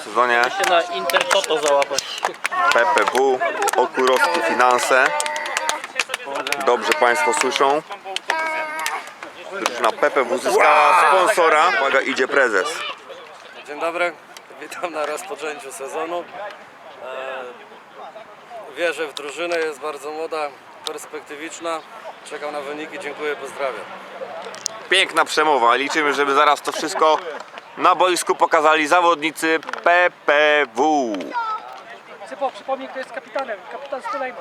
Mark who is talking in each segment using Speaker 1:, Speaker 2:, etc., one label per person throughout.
Speaker 1: sezonie.
Speaker 2: się na Intertoto załapać.
Speaker 1: PPW, Okurowskie Finanse. Dobrze Państwo słyszą. Drużyna PPW zyskała sponsora. Uwaga, idzie prezes.
Speaker 3: Dzień dobry, witam na rozpoczęciu sezonu. E, Wierzę w drużynę, jest bardzo młoda, perspektywiczna. Czekam na wyniki, dziękuję, pozdrawiam.
Speaker 1: Piękna przemowa. Liczymy, żeby zaraz to wszystko na boisku pokazali zawodnicy PPW.
Speaker 4: Cypo, przypomnij, kto jest kapitanem. Kapitan Stulejma.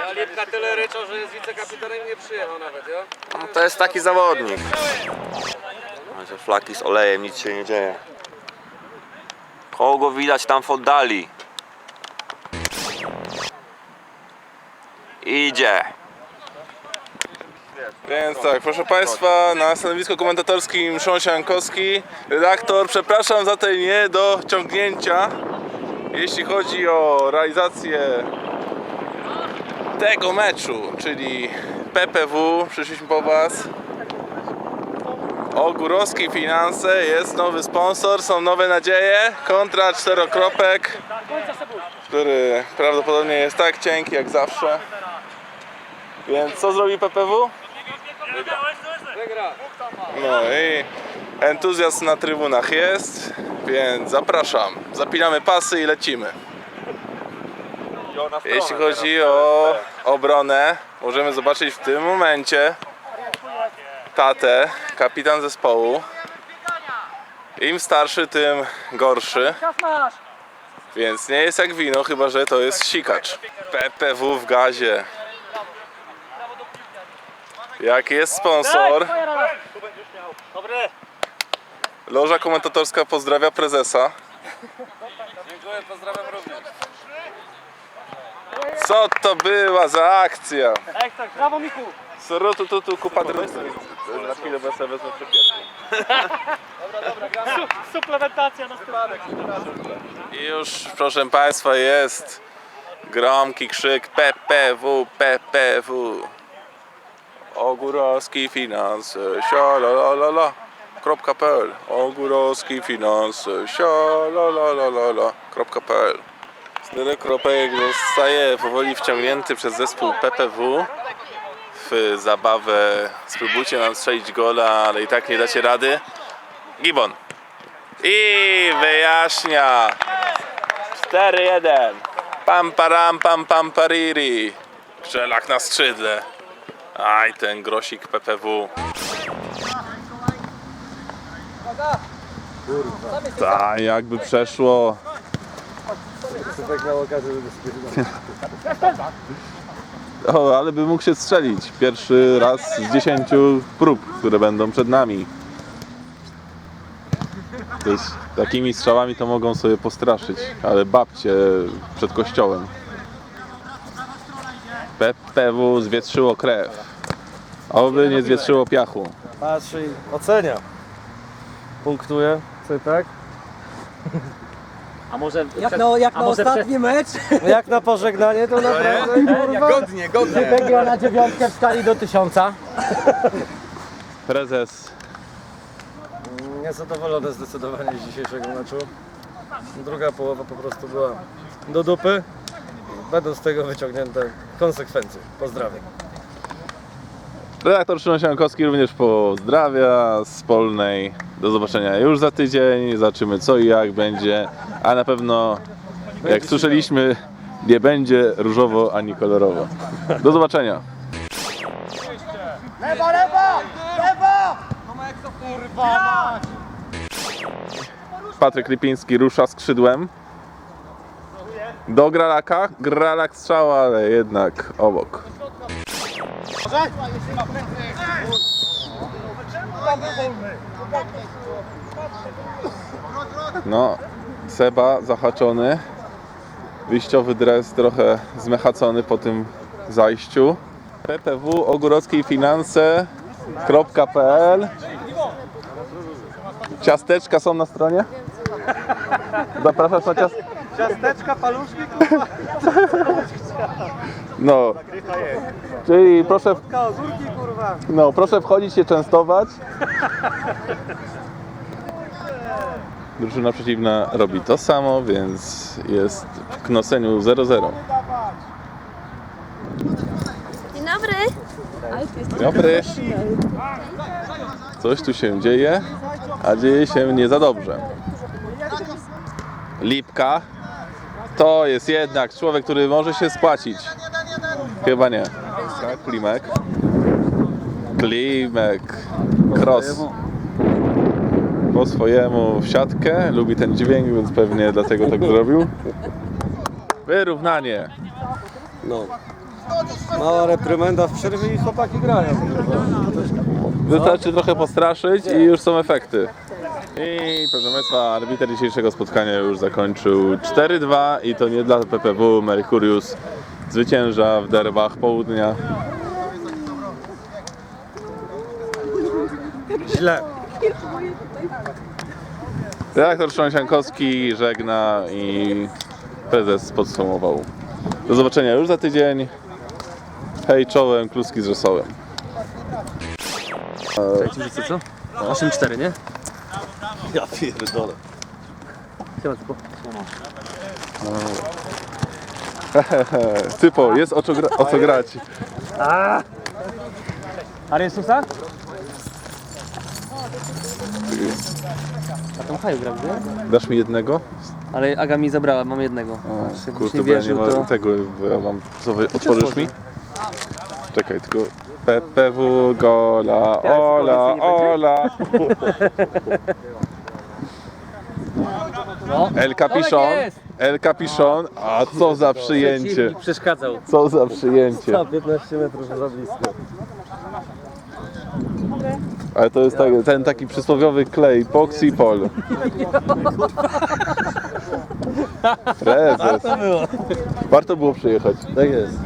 Speaker 3: Ja Lipka tyle ryczał, że jest wicekapitanem i nie przyjechał nawet, ja?
Speaker 1: No, to jest taki zawodnik. Macie flaki z olejem, nic się nie dzieje. Kogo widać tam w oddali? Idzie.
Speaker 5: Więc tak, proszę Państwa, na stanowisku komentatorskim Szymon Siankowski, redaktor, przepraszam za te niedociągnięcia, jeśli chodzi o realizację tego meczu, czyli PPW, przyszliśmy po Was. Ogórowski Finanse, jest nowy sponsor, są nowe nadzieje, kontra czterokropek, który prawdopodobnie jest tak cienki jak zawsze. Więc co zrobi PPW? No i entuzjazm na trybunach jest, więc zapraszam. Zapinamy pasy i lecimy. Jeśli chodzi o obronę, możemy zobaczyć w tym momencie tatę, kapitan zespołu. Im starszy, tym gorszy, więc nie jest jak wino, chyba że to jest sikacz. PPW w gazie. Jak jest sponsor. Loża komentatorska pozdrawia prezesa.
Speaker 3: Dziękuję, pozdrawiam również.
Speaker 5: Co to była za akcja?
Speaker 4: Tak, tak. Brawo, Miku.
Speaker 5: Sorotu tu tu kupa Na chwilę bez wezmę przepierkę.
Speaker 4: Su- suplementacja na
Speaker 5: I już proszę Państwa jest gromki krzyk PPW, PPW. Ogórowski Finanse, sialalalala. Kropka PL. Ogórowski Finanse, sialalalala. Kropka PL. Cztery kropek zostaje powoli wciągnięty przez zespół PPW w zabawę. Spróbujcie nam strzelić gola, ale i tak nie dacie rady. Gibon. I wyjaśnia. 4-1. Pam param pam pam pariri. Na skrzydle. Aj, ten grosik PPW. Tak, jakby przeszło. O, ale by mógł się strzelić. Pierwszy raz z 10 prób, które będą przed nami. Jest, takimi strzałami to mogą sobie postraszyć, ale babcie przed kościołem. PPW zwietrzyło krew. Oby nie zwietrzyło piachu.
Speaker 3: Patrzy i ocenia. Punktuje, tak?
Speaker 2: A może
Speaker 6: Jak na, jak
Speaker 2: A
Speaker 6: na
Speaker 2: może
Speaker 6: ostatni mecz,
Speaker 3: Jak na pożegnanie, to naprawdę kurwa.
Speaker 1: Godnie, godnie.
Speaker 6: wygra na dziewiątkę w skali do tysiąca.
Speaker 5: Prezes
Speaker 3: Niezadowolony zdecydowanie z dzisiejszego meczu. Druga połowa po prostu była do dupy. Będą z tego wyciągnięte konsekwencje. Pozdrawiam.
Speaker 5: Redaktor Szymon Siankowski również pozdrawia z Polnej. Do zobaczenia już za tydzień. Zobaczymy co i jak będzie. A na pewno, jak słyszeliśmy, nie będzie różowo ani kolorowo. Do zobaczenia. Patryk Lipiński rusza skrzydłem. Do Gralaka. Gralak strzała, ale jednak obok. No, Seba zahaczony. Wyjściowy dres trochę zmechacony po tym zajściu. PPW Ogórowskiej Finanse.pl Ciasteczka są na stronie? Zapraszasz na ciast...
Speaker 3: Ciasteczka, paluszki,
Speaker 5: No. Czyli proszę,
Speaker 3: kurwa, ogórki,
Speaker 5: no, proszę wchodzić się częstować. drużyna przeciwna robi to samo, więc jest w Knoseniu 0-0.
Speaker 7: Dzień dobry.
Speaker 5: Dzień Dobry. Coś tu się dzieje, a dzieje się nie za dobrze. Lipka to jest jednak człowiek, który może się spłacić. Chyba nie. Tak, Klimek. Klimek. Cross. Po swojemu w siatkę. Lubi ten dźwięk, więc pewnie dlatego tak zrobił. Wyrównanie.
Speaker 3: No. Mała reprymenda w przerwie i chłopaki grają.
Speaker 5: Wystarczy trochę postraszyć i już są efekty. I proszę Państwa, arbiter dzisiejszego spotkania już zakończył 4-2 i to nie dla PPW. Mercurius zwycięża w derbach południa.
Speaker 3: Źle.
Speaker 5: Redaktor Trząsiankowski żegna i prezes podsumował. Do zobaczenia już za tydzień. Hej czołem, kluski z rosołem.
Speaker 6: Wiecie co? 8-4, nie?
Speaker 3: Ja pierdolę.
Speaker 6: Siema, typo.
Speaker 5: Typo, jest o co, gra- o co grać.
Speaker 6: Aresusa? A tam haju gra?
Speaker 5: Dasz mi jednego?
Speaker 6: Ale Aga mi zabrała, mam jednego.
Speaker 5: O, Kurde,
Speaker 6: nie
Speaker 5: bo ja nie
Speaker 6: wierzył,
Speaker 5: ma
Speaker 6: to...
Speaker 5: tego, bo ja mam... Co, wy- otworzysz mi? Czekaj, tylko... PPW, gola, ola, ola.
Speaker 6: No.
Speaker 5: El Capichon,
Speaker 6: jest.
Speaker 5: El Capichon, a co za przyjęcie,
Speaker 6: Przeciwnik przeszkadzał.
Speaker 5: co za przyjęcie.
Speaker 3: 15 metrów za blisko.
Speaker 5: Ale to jest tak, ten taki przysłowiowy klej, Poxipol. Prezes. Warto było przyjechać.
Speaker 3: Tak jest.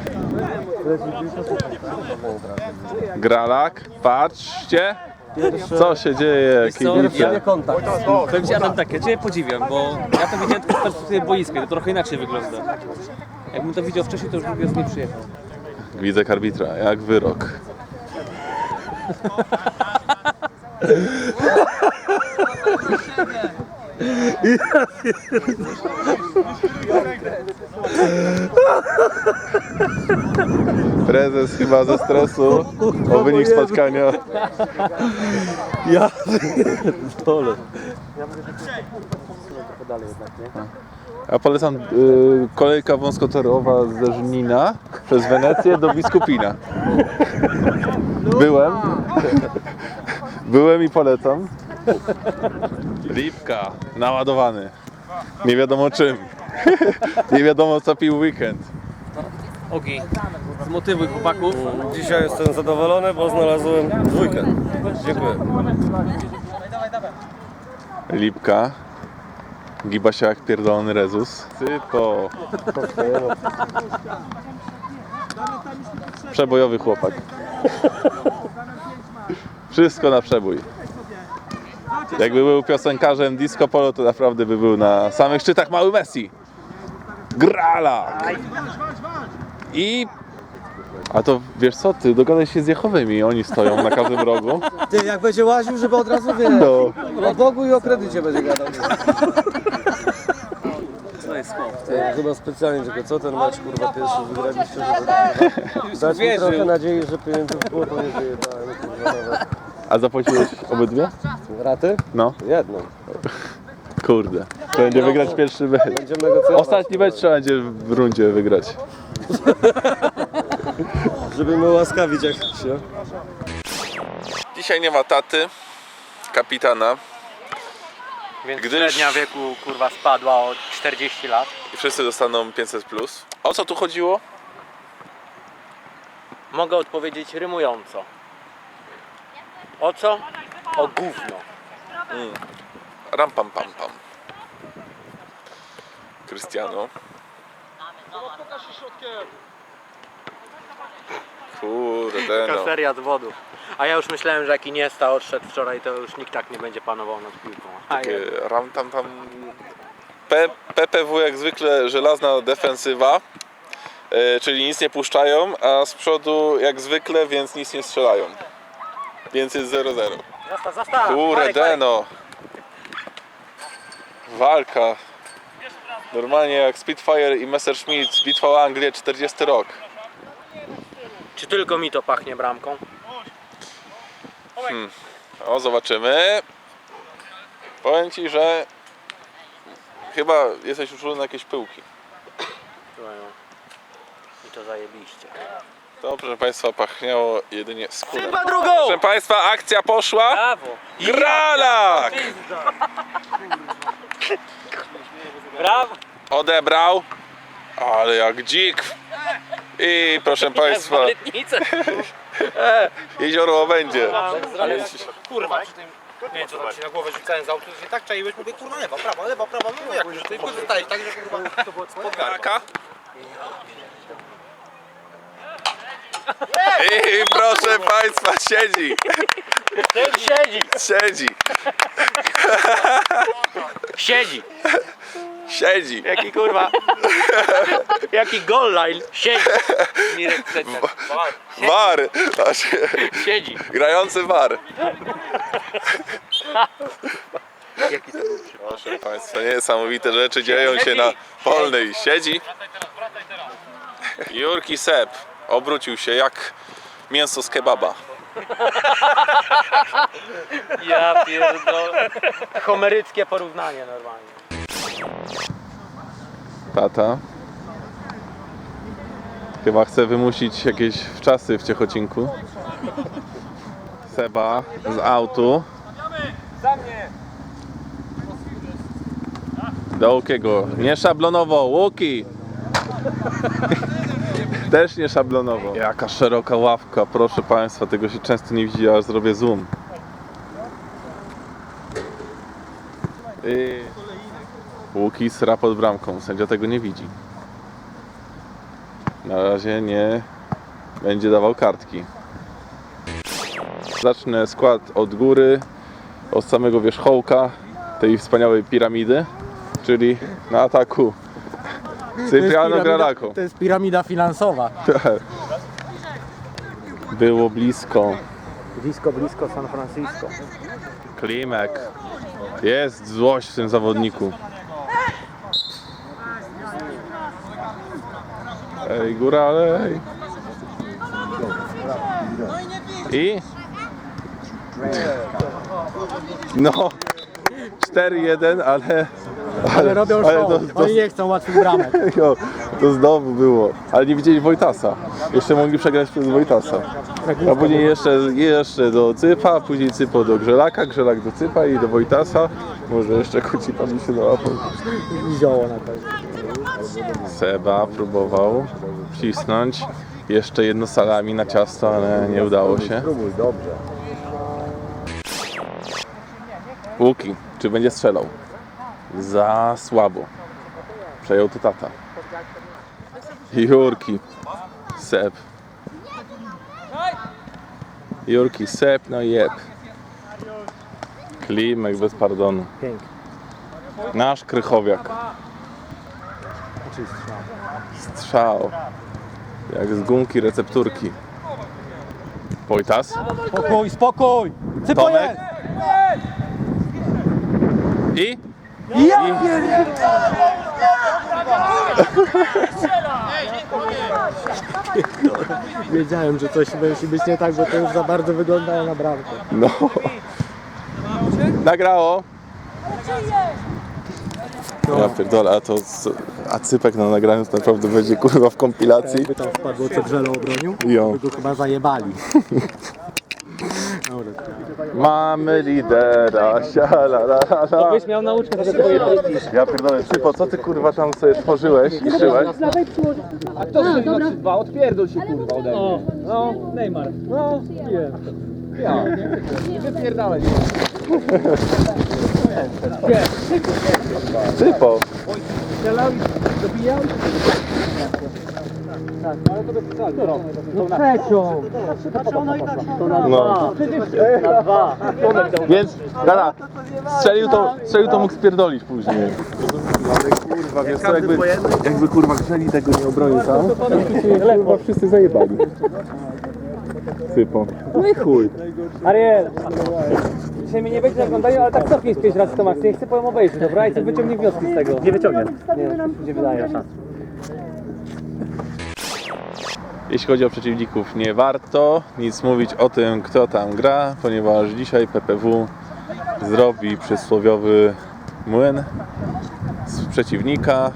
Speaker 5: Gralak, patrzcie, co się dzieje,
Speaker 6: co,
Speaker 5: kibice.
Speaker 6: ja- Powiem Ci Adam tak, ja Ciebie podziwiam, bo ja to widziałem tylko z perspektywy boiska, to trochę inaczej wygląda. Jakbym to widział wcześniej, to już drugi raz nie przyjechał.
Speaker 5: Widzę arbitra, jak wyrok. Prezes chyba ze stresu o wynik spotkania.
Speaker 3: Ja pierdolę.
Speaker 5: Ja polecam y, kolejka wąskotorowa ze Żnina przez Wenecję do Biskupina. Byłem. Byłem i polecam. Lipka, naładowany. Nie wiadomo czym. Nie wiadomo co pił weekend.
Speaker 6: Ogi, zmotywuj chłopaków.
Speaker 3: Dzisiaj jestem zadowolony, bo znalazłem dwójkę. Dziękuję.
Speaker 5: Lipka. Giba się jak pierdolony rezus. Typo. Przebojowy chłopak. Wszystko na przebój. Jakby był piosenkarzem disco polo, to naprawdę by był na samych szczytach mały Messi. Grala! I... A to wiesz co, ty dogadaj się z Jehowymi, oni stoją na każdym rogu.
Speaker 3: Ty, jak będzie łaził, żeby od razu wie.
Speaker 5: No.
Speaker 3: O Bogu i o kredycie będzie gadał.
Speaker 6: To jest smok.
Speaker 3: Chyba specjalnie, tylko co ten mecz kurwa pierwszy wygraliście, żeby dać mi trochę nadziei, że pieniędzy w błoto nie wyjebałem kurwa nawet.
Speaker 5: A zapłaciłeś obydwie?
Speaker 3: Raty?
Speaker 5: No.
Speaker 3: Jedną.
Speaker 5: Kurde. To będzie wygrać pierwszy mecz. Ostatni mecz trzeba będzie w rundzie wygrać.
Speaker 3: Żeby mnie łaskawić jak się.
Speaker 5: Dzisiaj nie ma taty, kapitana
Speaker 2: Więc
Speaker 5: Gdyż-
Speaker 2: średnia wieku kurwa spadła o 40 lat.
Speaker 5: i wszyscy dostaną 500 plus. O co tu chodziło?
Speaker 2: Mogę odpowiedzieć rymująco. O co? O gówno.
Speaker 5: Ram pam pam pam. Cristiano. Kurde no.
Speaker 2: Seria dowodów. A ja już myślałem, że jak Iniesta odszedł wczoraj, to już nikt tak nie będzie panował nad piłką. A
Speaker 5: Takie
Speaker 2: ja-
Speaker 5: ram tam tam. P, PPW jak zwykle żelazna defensywa. e, Czyli nic nie puszczają, a z przodu jak zwykle, więc nic nie strzelają. Więc jest 0-0.
Speaker 2: Zastaw, zastaw!
Speaker 5: Kurde,
Speaker 2: Marek, Marek.
Speaker 5: no. walka. Normalnie jak Spitfire i Messerschmitt bitwa o Anglię 40 rok.
Speaker 2: Czy tylko mi to pachnie bramką?
Speaker 5: O, zobaczymy. Powiem Ci, że chyba jesteś uczulony na jakieś pyłki.
Speaker 2: I to zajebiście.
Speaker 5: To, proszę Państwa, pachniało jedynie skórą.
Speaker 2: Chyba drugą!
Speaker 5: Proszę Państwa, akcja poszła.
Speaker 2: Brawo!
Speaker 5: Granat!
Speaker 2: Brawo!
Speaker 5: Odebrał. Ale jak dzik. I proszę Państwa,
Speaker 2: Baletnicę!
Speaker 5: jezioro będzie.
Speaker 7: Kurwa, przy tym, nie wiem co tam się na głowę rzucałem z autu, że tak czaiłeś, mówię kurwa lewa, prawa, lewa, prawa, no jak już, kurwa zostałeś tak, że kurwa to było spod
Speaker 5: Garka. I proszę Państwa, siedzi.
Speaker 2: Siedzi!
Speaker 5: Siedzi.
Speaker 2: Siedzi!
Speaker 5: Siedzi.
Speaker 2: Jaki kurwa... Jaki goal line! Siedzi! Mirek.
Speaker 5: War. Aż-
Speaker 2: Siedzi!
Speaker 5: Grający war. Proszę Państwa, niesamowite rzeczy dzieją się na polnej. Siedzi. Jurki Sep obrócił się jak mięso z kebaba.
Speaker 2: Ja pierdolę. Homeryckie porównanie normalnie.
Speaker 5: Tata chyba chce wymusić jakieś wczasy w Ciechocinku. Seba z autu. Do Łukiego. Nie szablonowo, Łuki! Też nie szablonowo. Jaka szeroka ławka, proszę Państwa, tego się często nie widzi, aż zrobię zoom. Łuki sra pod bramką, sędzia tego nie widzi. Na razie nie będzie dawał kartki. Zacznę skład od góry, od samego wierzchołka tej wspaniałej piramidy, czyli na ataku Cypriano Granako.
Speaker 4: To jest piramida finansowa.
Speaker 5: Było blisko.
Speaker 2: Blisko, blisko San Francisco.
Speaker 5: Klimek. Jest złość w tym zawodniku. Ej, góra, ale ej. I? No, 4-1, ale...
Speaker 4: Ale robią
Speaker 5: ale
Speaker 4: show.
Speaker 5: to, to,
Speaker 4: Oni nie chcą łatwych bramek.
Speaker 5: jo, to znowu było. Ale nie widzieli Wojtasa. Jeszcze mogli przegrać przez Wojtasa. A później jeszcze, jeszcze do Cypa, później Cypo do Grzelaka, Grzelak do Cypa i do Wojtasa. Może jeszcze Kucipa mi się dołapał.
Speaker 4: Zioło na pewno.
Speaker 5: Seba próbował wcisnąć jeszcze jedno salami na ciasto, ale nie udało się. Łuki, czy będzie strzelał? Za słabo. Przejął to tata. Jurki, Seb. Jurki, Seb, no jeb. Klimek bez pardonu. Nasz Krychowiak. Strzał. Jak z gumki recepturki. Wojtas.
Speaker 4: Spokój, spokój! Cypo
Speaker 5: Tomek.
Speaker 4: jest!
Speaker 5: I?
Speaker 4: Ja Wiedziałem, że coś musi być nie tak, bo to już za bardzo wyglądało na bramkę.
Speaker 5: No. Nagrało. Ja pierdolę, a to a cypek na nagraniu to naprawdę będzie kurwa w kompilacji.
Speaker 4: Jakby tam wpadło, co Grzelo obronił,
Speaker 5: Jo.
Speaker 4: by go chyba zajebali. Dobra,
Speaker 5: Mamy lidera, sialalala.
Speaker 6: Byś miał nauczkę tego twoje
Speaker 5: Ja pierdolę, Cypo, co ty kurwa tam sobie tworzyłeś i szyłeś?
Speaker 6: A kto strzelił na 3-2? Odpierdol się kurwa ode mnie. No, Neymar. No, nie. Ja. Wypierdalaj.
Speaker 5: Cypo.
Speaker 4: No trzecią!
Speaker 5: No.
Speaker 4: Na dwa!
Speaker 5: Więc, dada, strzelił to, strzelił to mógł spierdolić później. Ale kurwa, wiesz co, jakby, jakby kurwa Grzeli tego nie obronił tam, to kurwa wszyscy zajebali. Cypo. No i chuj.
Speaker 4: Ariel!
Speaker 6: Dzisiaj mnie nie będzie na oglądaniu, ale tak cofnij z 5 razy tą akcję. Chcę powiem obejrzeć, dobra? I co wyciągnie wnioski z tego. Nie wyciągnie. Nie, mi się wydaje.
Speaker 5: Jeśli chodzi o przeciwników, nie warto nic mówić o tym, kto tam gra, ponieważ dzisiaj PPW zrobi przysłowiowy młyn z przeciwnika.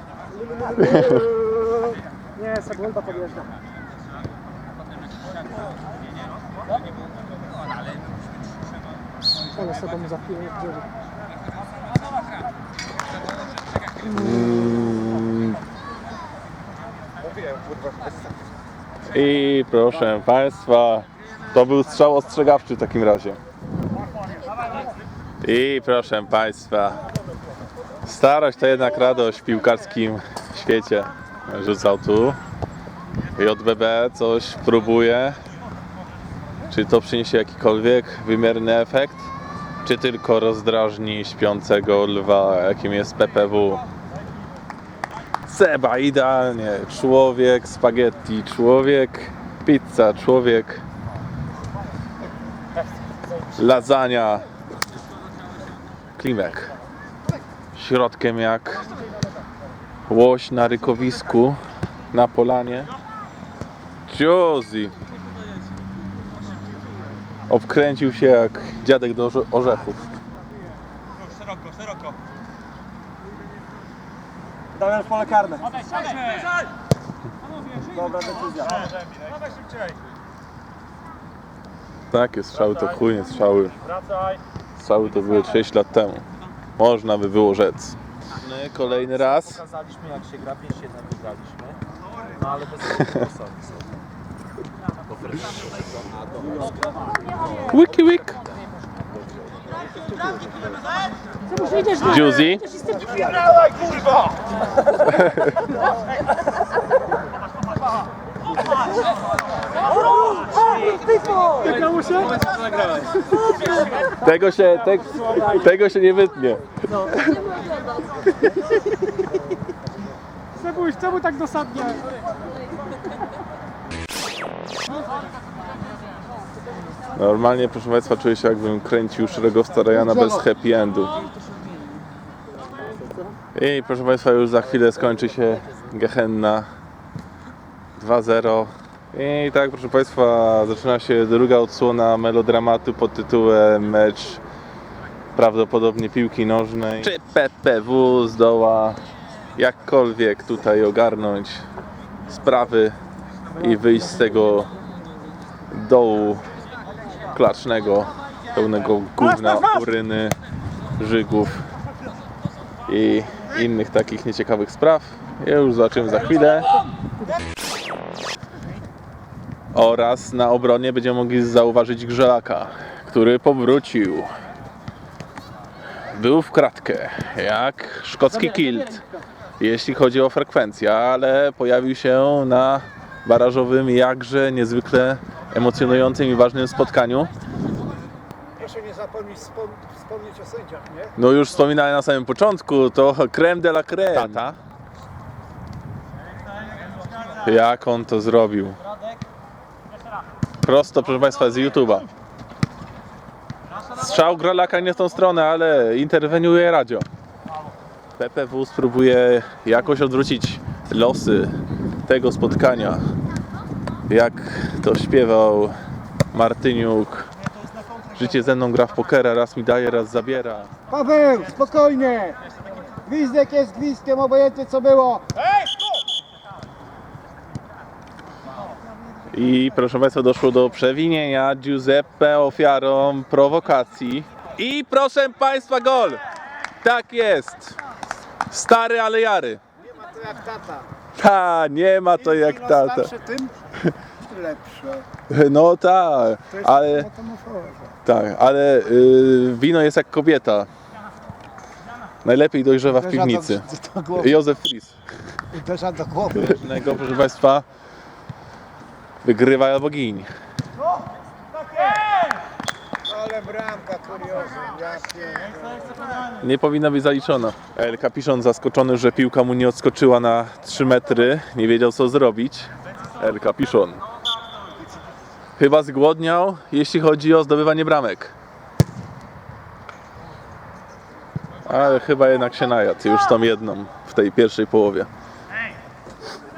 Speaker 4: Nie, Sagłęba podjeżdża. Wdzieli.
Speaker 5: I proszę Państwa, to był strzał ostrzegawczy w takim razie. I proszę Państwa, starość to jednak radość w piłkarskim świecie. Rzucał tu. JBB coś próbuje. Czy to przyniesie jakikolwiek wymierny efekt? Czy tylko rozdrażni śpiącego lwa, jakim jest PPW? Seba idealnie. Człowiek spaghetti, człowiek pizza, człowiek lasagna. Klimek. Środkiem jak łoś na rykowisku na polanie. Josie. Obkręcił się jak dziadek do orze- orzechów.
Speaker 4: Damian w pole karne. Dobra decyzja.
Speaker 5: Takie strzały to chujnie strzały. Strzały to były 6 lat temu. Można by było rzec. Kolejny raz.
Speaker 2: Pokazaliśmy jak się gra, 5-1 wygraliśmy. No ale bez sposobu.
Speaker 5: Wiki wik. Juicy.
Speaker 4: Wygrało się?
Speaker 5: Tego tego się nie wytnie.
Speaker 4: Sebuś, czemu tak dosadnie?
Speaker 5: Normalnie, proszę Państwa, czuję się jakbym kręcił szeregowca Ryana bez happy endu. I proszę Państwa, już za chwilę skończy się Gehenna 2-0. I tak, proszę Państwa, zaczyna się druga odsłona melodramatu pod tytułem Mecz prawdopodobnie piłki nożnej. Czy PPW zdoła jakkolwiek tutaj ogarnąć sprawy i wyjść z tego dołu klacznego, pełnego gówna, uryny, żygów i innych takich nieciekawych spraw. Ja już zobaczymy za chwilę. Oraz na obronie będziemy mogli zauważyć Grzelaka, który powrócił. Był w kratkę, jak szkocki kilt, jeśli chodzi o frekwencję, ale pojawił się na barażowym, jakże niezwykle emocjonującym i ważnym spotkaniu.
Speaker 4: Proszę nie zapomnieć wspomnieć o sędziach, nie?
Speaker 5: No już wspominałem na samym początku, to creme de la creme. Tata. Jak on to zrobił? Prosto, proszę Państwa, z YouTube'a. Strzał Gralaka nie w tą stronę, ale interweniuje radio. PPW spróbuje jakoś odwrócić losy tego spotkania. Jak to śpiewał Martyniuk. Życie ze mną gra w pokera, raz mi daje, raz zabiera.
Speaker 4: Paweł, spokojnie! Gwizdek jest gwizdkiem, obojętnie co było.
Speaker 5: I proszę Państwa, doszło do przewinienia Giuseppe ofiarą prowokacji. I proszę Państwa, gol! Tak jest! Stary, ale jary.
Speaker 4: To jak tata.
Speaker 5: Ta, nie ma to jak tata.
Speaker 4: Starsze tym lepsze.
Speaker 5: No tak,
Speaker 4: To jest
Speaker 5: ale, tak, ale y, wino jest jak kobieta. Najlepiej dojrzewa w piwnicy.
Speaker 4: Do, do głowy.
Speaker 5: Józef Fris.
Speaker 4: Uderza do głowy.
Speaker 5: Jednego, proszę Państwa, wygrywa albo giń.
Speaker 4: Ale bramka kuriozum.
Speaker 5: Nie powinna być zaliczona. El Capiszon zaskoczony, że piłka mu nie odskoczyła na 3 metry, nie wiedział co zrobić. El Capiszon. Chyba zgłodniał, jeśli chodzi o zdobywanie bramek. Ale chyba jednak się najadł już tą jedną w tej pierwszej połowie.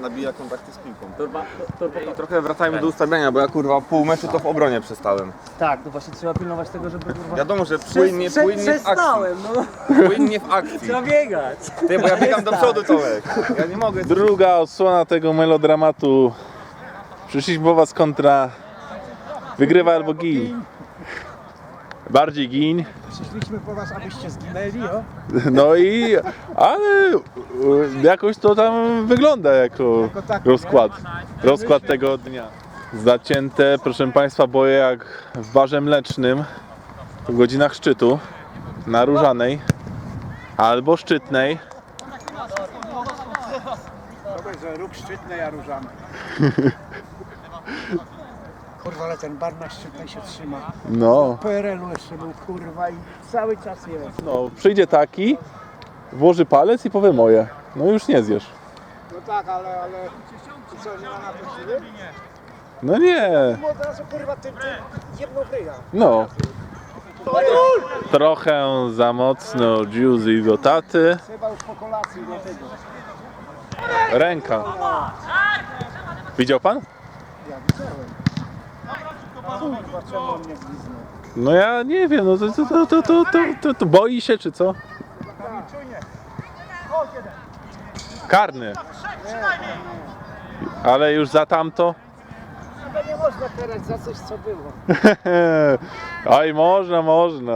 Speaker 1: Nabija kontakty z piłką. Trochę wracajmy do ustawiania, bo ja kurwa pół meczu to w obronie przestałem.
Speaker 6: Tak, no właśnie trzeba pilnować tego, żeby kurwa...
Speaker 1: Wiadomo, że płynnie, płynnie w akcji.
Speaker 6: no.
Speaker 1: Płynnie w akcji.
Speaker 6: Trzeba biegać.
Speaker 1: Ty, bo ja biegam do przodu, Tomek. Ja nie mogę.
Speaker 5: Druga odsłona tego melodramatu. Przyszliśmy was kontra wygrywa albo gin. Bardziej gin.
Speaker 4: Przyszliśmy po was, abyście zginęli, o?
Speaker 5: No i ale e, jakoś to tam wygląda jako rozkład. Rozkład tego dnia. Zacięte, proszę Państwa, boje jak w barze mlecznym w godzinach szczytu na Różanej albo Szczytnej.
Speaker 4: Powiedz, że róg szczytny, a różany. Kurwa, ale ten bar na szczytnej się trzyma.
Speaker 5: No,
Speaker 4: PRL-u jeszcze był, kurwa, i cały czas jest.
Speaker 5: no, przyjdzie taki, włoży palec i powie moje. No już nie zjesz.
Speaker 4: No tak, ale, ale... Co, nie ma na to siły?
Speaker 5: No nie,
Speaker 4: No od razu, kurwa, ty, ty jedną kryja.
Speaker 5: no. Trochę za mocno juicy do taty.
Speaker 4: Chyba już po kolacji, dlatego.
Speaker 5: Ręka. Widział pan?
Speaker 4: Ja widziałem. Kurwa, czemu on mnie gwizdnął?
Speaker 5: No ja nie wiem, no to, to, to, to, to, to, to, to boi się czy co? Karny. Ale już za tamto?
Speaker 4: Chyba nie można karać za coś, co było.
Speaker 5: Oj, można, można.